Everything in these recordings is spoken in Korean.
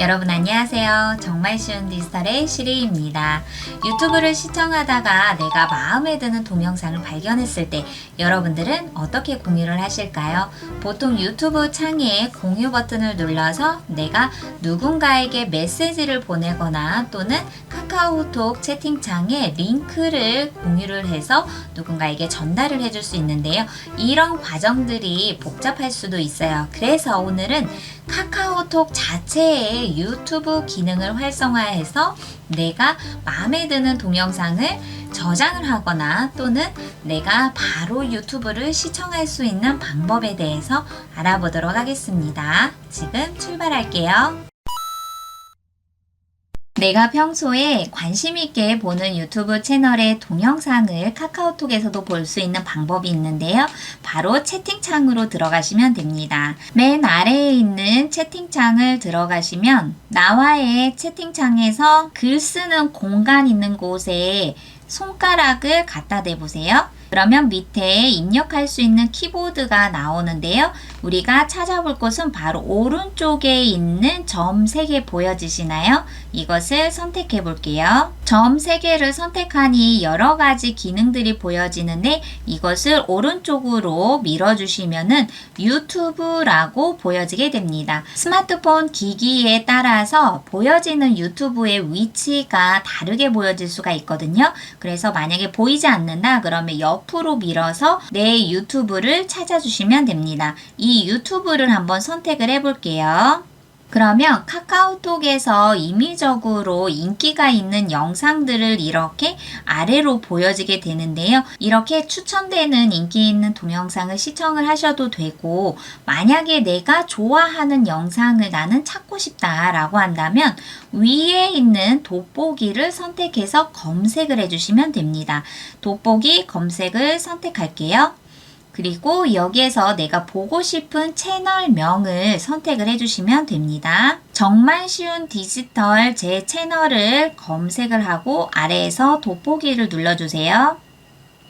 여러분 안녕하세요. 정말 쉬운 디지털의 시리입니다. 유튜브를 시청하다가 내가 마음에 드는 동영상을 발견했을 때 여러분들은 어떻게 공유를 하실까요? 보통 유튜브 창에 공유 버튼을 눌러서 내가 누군가에게 메시지를 보내거나 또는 카카오톡 채팅창에 링크를 공유를 해서 누군가에게 전달을 해줄 수 있는데요. 이런 과정들이 복잡할 수도 있어요. 그래서 오늘은 카카오톡 자체의 유튜브 기능을 활성화해서 내가 마음에 드는 동영상을 저장을 하거나 또는 내가 바로 유튜브를 시청할 수 있는 방법에 대해서 알아보도록 하겠습니다. 지금 출발할게요. 내가 평소에 관심 있게 보는 유튜브 채널의 동영상을 카카오톡에서도 볼 수 있는 방법이 있는데요. 바로 채팅창으로 들어가시면 됩니다. 맨 아래에 있는 채팅창을 들어가시면 나와의 채팅창에서 글 쓰는 공간 있는 곳에 손가락을 갖다 대보세요. 그러면 밑에 입력할 수 있는 키보드가 나오는데요. 우리가 찾아볼 곳은 바로 오른쪽에 있는 점 3개 보여지시나요? 이것을 선택해 볼게요. 점 3개를 선택하니 여러 가지 기능들이 보여지는데 이것을 오른쪽으로 밀어주시면은 유튜브라고 보여지게 됩니다. 스마트폰 기기에 따라서 보여지는 유튜브의 위치가 다르게 보여질 수가 있거든요. 그래서 만약에 보이지 않는다 그러면 옆 으로 밀어서 내 유튜브를 찾아주시면 됩니다. 이 유튜브를 한번 선택을 해볼게요. 그러면 카카오톡에서 임의적으로 인기가 있는 영상들을 이렇게 아래로 보여지게 되는데요. 이렇게 추천되는 인기 있는 동영상을 시청을 하셔도 되고, 만약에 내가 좋아하는 영상을 나는 찾고 싶다라고 한다면 위에 있는 돋보기를 선택해서 검색을 해주시면 됩니다. 돋보기 검색을 선택할게요. 그리고 여기에서 내가 보고 싶은 채널명을 선택을 해주시면 됩니다. 정말 쉬운 디지털 제 채널을 검색을 하고 아래에서 돋보기를 눌러주세요.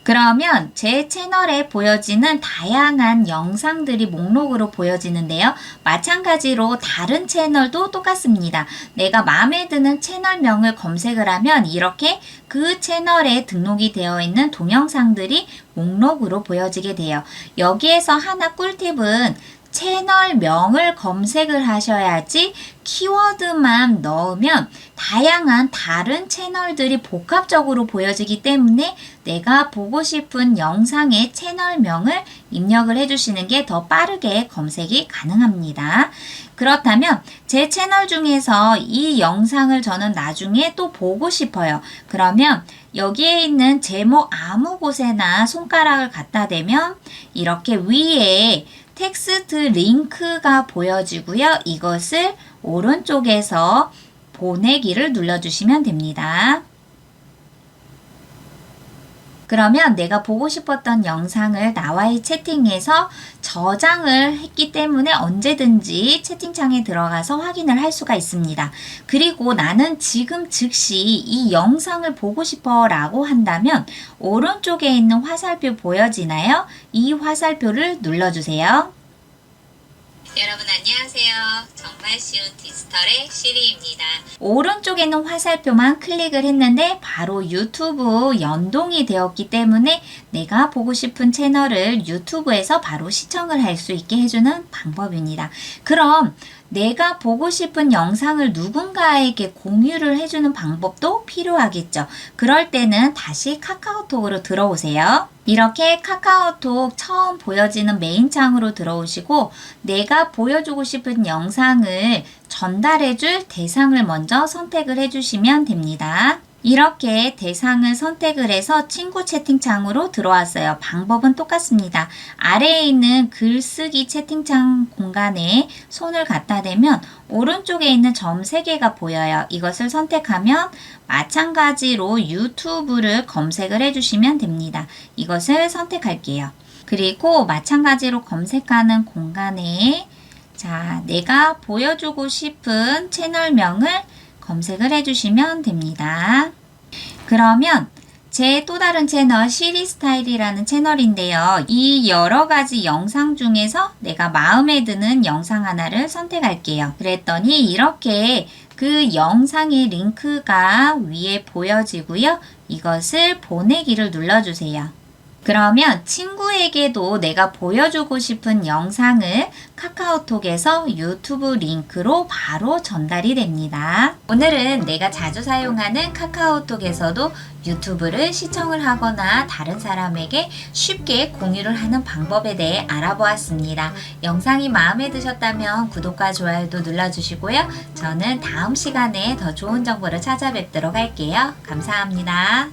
그러면 제 채널에 보여지는 다양한 영상들이 목록으로 보여지는데요. 마찬가지로 다른 채널도 똑같습니다. 내가 마음에 드는 채널명을 검색을 하면 이렇게 그 채널에 등록이 되어 있는 동영상들이 목록으로 보여지게 돼요. 여기에서 하나 꿀팁은 채널명을 검색을 하셔야지 키워드만 넣으면 다양한 다른 채널들이 복합적으로 보여지기 때문에 내가 보고 싶은 영상의 채널명을 입력을 해주시는 게 더 빠르게 검색이 가능합니다. 그렇다면 제 채널 중에서 이 영상을 저는 나중에 또 보고 싶어요. 그러면 여기에 있는 제목 아무 곳에나 손가락을 갖다 대면 이렇게 위에 텍스트 링크가 보여지고요. 이것을 오른쪽에서 보내기를 눌러주시면 됩니다. 그러면 내가 보고 싶었던 영상을 나와의 채팅에서 저장을 했기 때문에 언제든지 채팅창에 들어가서 확인을 할 수가 있습니다. 그리고 나는 지금 즉시 이 영상을 보고 싶어 라고 한다면 오른쪽에 있는 화살표 보여지나요? 이 화살표를 눌러주세요. 여러분 안녕하세요. 정말 쉬운 디지털의 시리입니다. 오른쪽에 있는 화살표만 클릭을 했는데 바로 유튜브 연동이 되었기 때문에 내가 보고 싶은 채널을 유튜브에서 바로 시청을 할 수 있게 해주는 방법입니다. 그럼 내가 보고 싶은 영상을 누군가에게 공유를 해주는 방법도 필요하겠죠. 그럴 때는 다시 카카오톡으로 들어오세요. 이렇게 카카오톡 처음 보여지는 메인 창으로 들어오시고 내가 보여주고 싶은 영상을 전달해줄 대상을 먼저 선택을 해주시면 됩니다. 이렇게 대상을 선택을 해서 친구 채팅창으로 들어왔어요. 방법은 똑같습니다. 아래에 있는 글쓰기 채팅창 공간에 손을 갖다 대면 오른쪽에 있는 점 3개가 보여요. 이것을 선택하면 마찬가지로 유튜브를 검색을 해주시면 됩니다. 이것을 선택할게요. 그리고 마찬가지로 검색하는 공간에 자, 내가 보여주고 싶은 채널명을 검색을 해주시면 됩니다. 그러면 제 또 다른 채널 시리 스타일이라는 채널인데요. 이 여러 가지 영상 중에서 내가 마음에 드는 영상 하나를 선택할게요. 그랬더니 이렇게 그 영상의 링크가 위에 보여지고요. 이것을 보내기를 눌러주세요. 그러면 친구에게도 내가 보여주고 싶은 영상을 카카오톡에서 유튜브 링크로 바로 전달이 됩니다. 오늘은 내가 자주 사용하는 카카오톡에서도 유튜브를 시청을 하거나 다른 사람에게 쉽게 공유를 하는 방법에 대해 알아보았습니다. 영상이 마음에 드셨다면 구독과 좋아요도 눌러주시고요. 저는 다음 시간에 더 좋은 정보를 찾아뵙도록 할게요. 감사합니다.